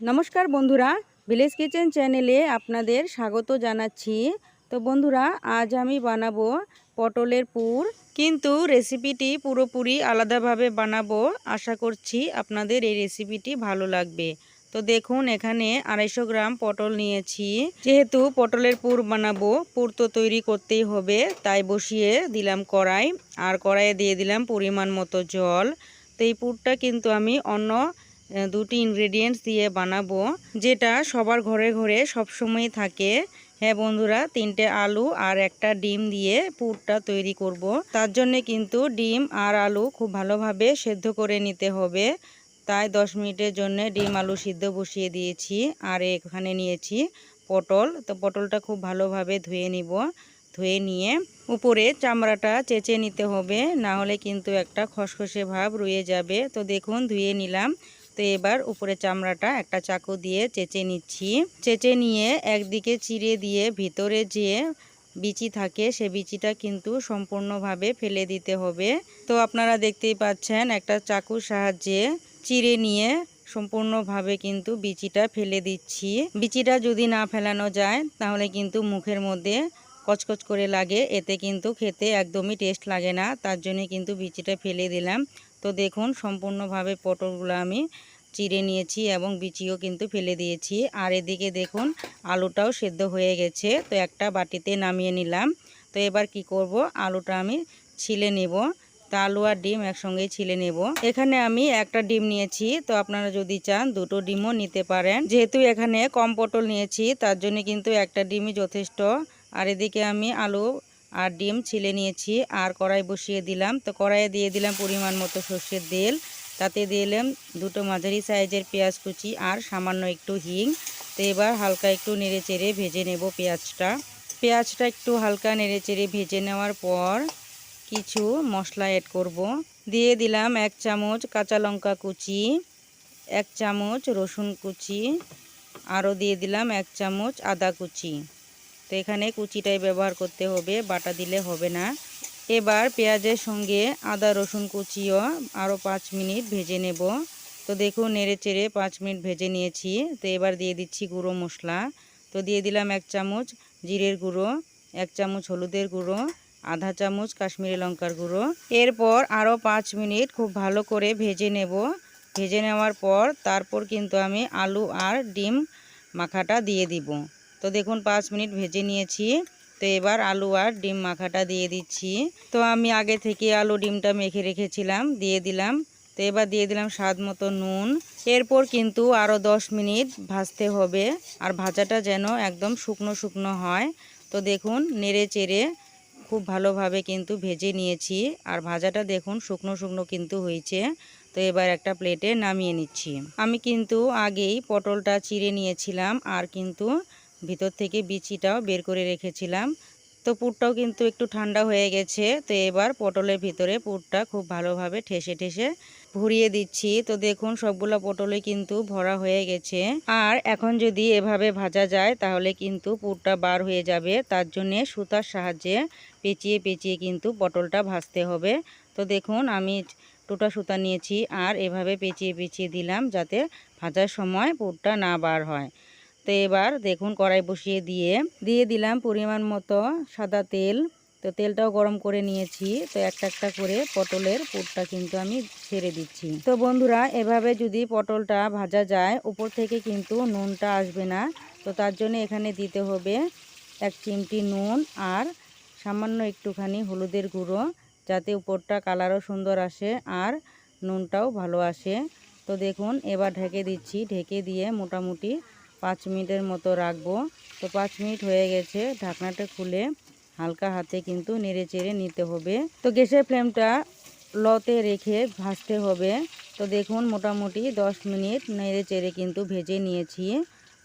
নমস্কার বন্ধুরা village kitchen চ্যানেলে আপনাদের স্বাগত জানাচ্ছি। তো বন্ধুরা, আজ আমি বানাবো পটলের পুর। কিন্তু রেসিপিটি পুরোপুরি আলাদাভাবে বানাবো। আশা করছি আপনাদের এই রেসিপিটি ভালো লাগবে। তো দেখুন, এখানে আড়াইশো গ্রাম পটল নিয়েছি। যেহেতু পটলের পুর বানাবো, পুর তো তৈরি করতেই হবে। তাই বসিয়ে দিলাম কড়াই। আর কড়াইয়ে দিয়ে দিলাম পরিমাণ মতো জল। তো এই পুরটা কিন্তু আমি অন্য দুটি ইনগ্রেডিয়েন্টস দিয়ে বানাবো, যেটা সবার ঘরে ঘরে সবসময় থাকে। হ্যাঁ বন্ধুরা, তিনটে আলু আর একটা ডিম দিয়ে পুরটা তৈরি করব। তার জন্যে কিন্তু ডিম আর আলু খুব ভালোভাবে সেদ্ধ করে নিতে হবে। তাই দশ মিনিটের জন্য ডিম আলু সিদ্ধ বসিয়ে দিয়েছি আর এখানে নিয়েছি পটল। তো পটলটা খুব ভালোভাবে ধুয়ে নিব। ধুয়ে নিয়ে উপরে চামড়াটা চেঁচে নিতে হবে, না হলে কিন্তু একটা খসখসে ভাব রয়ে যাবে। তো দেখুন, ধুয়ে নিলাম। তো এবার উপরে চামড়াটা একটা চাকু দিয়ে চেঁচে নিচ্ছি। চেঁচে নিয়ে একদিকে চিড়ে দিয়ে ভিতরে যে বিচি থাকে, সে বিচিটা কিন্তু সম্পূর্ণভাবে ফেলে দিতে হবে। তো আপনারা দেখতেই পাচ্ছেন একটা চাকুর সাহায্যে চিড়ে নিয়ে সম্পূর্ণভাবে কিন্তু বিচিটা ফেলে দিচ্ছি। বিচিটা যদি না ফেলানো যায়, তাহলে কিন্তু মুখের মধ্যে কচকচ করে লাগে। এতে কিন্তু খেতে একদমই টেস্ট লাগে না। তার জন্য কিন্তু বিচিটা ফেলে দিলাম। তো দেখুন, সম্পূর্ণভাবে পটলগুলো আমি চিড়ে নিয়েছি এবং বিচিও কিন্তু ফেলে দিয়েছি। আর এদিকে দেখুন, আলুটাও সেদ্ধ হয়ে গেছে। তো একটা বাটিতে নামিয়ে নিলাম। তো এবার কি করব? আলুটা আমি ছিলে নেব। তা আলু আর ডিম একসঙ্গেই ছিলে নেব। এখানে আমি একটা ডিম নিয়েছি। তো আপনারা যদি চান, দুটো ডিমও নিতে পারেন। যেহেতু এখানে কম পটল নিয়েছি, তার জন্য কিন্তু একটা ডিমই যথেষ্ট। আর এদিকে আমি আলু আর ডিম ছিলে নিয়েছি। আর কড়াই বসিয়ে দিলাম। তো কড়াইয়ে দিয়ে দিলাম পরিমাণ মতো সর্ষের তেল। তাতে দিলাম দুটো মাঝারি সাইজের পেঁয়াজ কুচি আর সামান্য একটু হিং। তো এবার হালকা একটু নেড়ে চেড়ে ভেজে নেব পেঁয়াজটা। পেঁয়াজটা একটু হালকা নেড়ে চেড়ে ভেজে নেওয়ার পর কিছু মশলা অ্যাড করব। দিয়ে দিলাম এক চামচ কাঁচা লঙ্কা কুচি, এক চামচ রসুন কুচি, আরও দিয়ে দিলাম এক চামচ আদা কুচি। তো এখানে কুচিটাই ব্যবহার করতে হবে, বাটা দিলে হবে না। এবার পেঁয়াজের সঙ্গে আদা, রসুন কুচিও আরও পাঁচ মিনিট ভেজে নেব। তো দেখুন, নেড়ে চেড়ে পাঁচ মিনিট ভেজে নিয়েছি। তো এবার দিয়ে দিচ্ছি গুঁড়ো মশলা। তো দিয়ে দিলাম এক চামচ জিরের গুঁড়ো, এক চামচ হলুদের গুঁড়ো, আধা চামচ কাশ্মীরি লঙ্কার গুঁড়ো। এরপর আরও পাঁচ মিনিট খুব ভালো করে ভেজে নেব। ভেজে নেওয়ার পর তারপর কিন্তু আমি আলু আর ডিম মাখাটা দিয়ে দিব। তো দেখুন, পাঁচ মিনিট ভেজে নিয়েছি। তো এবার আলু আর ডিম মাখাটা দিয়ে দিচ্ছি। তো আমি আগে থেকে আলু ডিমটা মেখে রেখেছিলাম, দিয়ে দিলাম। তো এবার দিয়ে দিলাম স্বাদ মতো নুন। এরপর কিন্তু আরও দশ মিনিট ভাজতে হবে, আর ভাজাটা যেন একদম শুকনো শুকনো হয়। তো দেখুন, নেড়ে চেড়ে খুব ভালোভাবে কিন্তু ভেজে নিয়েছি, আর ভাজাটা দেখুন শুকনো শুকনো কিন্তু হয়েছে। তো এবার একটা প্লেটে নামিয়ে নিচ্ছি। আমি কিন্তু আগেই পটলটা চিড়ে নিয়েছিলাম, আর কিন্তু ভিতর থেকে বিচিটাও বের করে রেখেছিলাম। তো পুরটাও কিন্তু একটু ঠান্ডা হয়ে গেছে। তো এবার পটলের ভিতরে পুরটা খুব ভালোভাবে ঠেসে ঠেসে ভরিয়ে দিচ্ছি। তো দেখুন, সবগুলো পটলে কিন্তু ভরা হয়ে গেছে। আর এখন যদি এভাবে ভাজা যায়, তাহলে কিন্তু পুরটা বার হয়ে যাবে। তার জন্যে সুতার সাহায্যে পেঁচিয়ে পেঁচিয়ে কিন্তু পটলটা ভাজতে হবে। তো দেখুন, আমি টোটা সুতা নিয়েছি আর এভাবে পেঁচিয়ে পেঁচিয়ে দিলাম যাতে ভাজার সময় পুরটা না বার হয়। তো এবার দেখুন কড়াই বসিয়ে দিয়ে দিয়ে দিলাম পরিমাণ মতো সাদা তেল। তো তেলটাও গরম করে নিয়েছি। তো একটা একটা করে পটলের পুরটা কিন্তু আমি ছেড়ে দিচ্ছি। তো বন্ধুরা, এভাবে যদি পটলটা ভাজা যায়, উপর থেকে কিন্তু নুনটা আসবে না। তো তার জন্য এখানে দিতে হবে এক চিমটি নুন আর সামান্য একটুখানি হলুদের গুঁড়ো, যাতে উপরটা কালারও সুন্দর আসে আর নুনটাও ভালো আসে। তো দেখুন, এবার ঢেকে দিচ্ছি। ঢেকে দিয়ে মোটামুটি পাঁচ মিনিটের মতো রাখব। তো পাঁচ মিনিট হয়ে গেছে, ঢাকনাটা খুলে হালকা হাতে কিন্তু নেড়ে চেড়ে নিতে হবে। তো গ্যাসের ফ্লেমটা লতে রেখে ভাজতে হবে। তো দেখুন, মোটামুটি দশ মিনিট নেড়ে চেড়ে কিন্তু ভেজে নিয়েছি।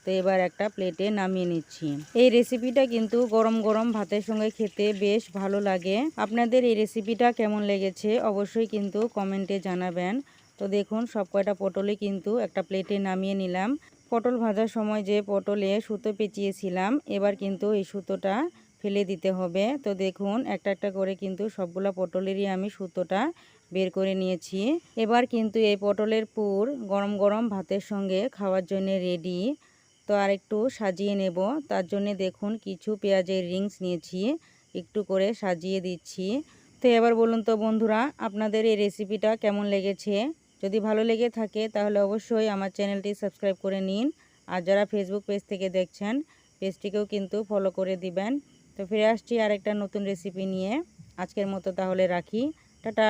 তো এবার একটা প্লেটে নামিয়ে নিচ্ছি। এই রেসিপিটা কিন্তু গরম গরম ভাতের সঙ্গে খেতে বেশ ভালো লাগে। আপনাদের এই রেসিপিটা কেমন লেগেছে অবশ্যই কিন্তু কমেন্টে জানাবেন। তো দেখুন সব কয়টা পটলে কিন্তু একটা প্লেটে নামিয়ে নিলাম। পটল ভাজার সময় যে পটলে সুতো পেঁচিয়েছিলাম, এবার কিন্তু এই সুতোটা ফেলে দিতে হবে। তো দেখুন, একটা একটা করে কিন্তু সবগুলা পটলেরই আমি সুতোটা বের করে নিয়েছি। এবার কিন্তু এই পটলের পুর গরম গরম ভাতের সঙ্গে খাওয়ার জন্য রেডি তো আর একটু সাজিয়ে নেব। তার জন্য দেখুন, কিছু পেঁয়াজের রিংস নিয়েছি, একটু করে সাজিয়ে দিচ্ছি। তো এবার বলুন তো বন্ধুরা, আপনাদের এই রেসিপিটা কেমন লেগেছে? যদি ভালো লেগে থাকে তাহলে অবশ্যই আমার চ্যানেলটি সাবস্ক্রাইব করে নিন। আর যারা ফেসবুক পেজ থেকে দেখছেন পেজটিকেও কিন্তু ফলো করে দিবেন। তো ফিরে আসছি আর একটা নতুন রেসিপি নিয়ে। আজকের মতো তাহলে রাখি। টাটা!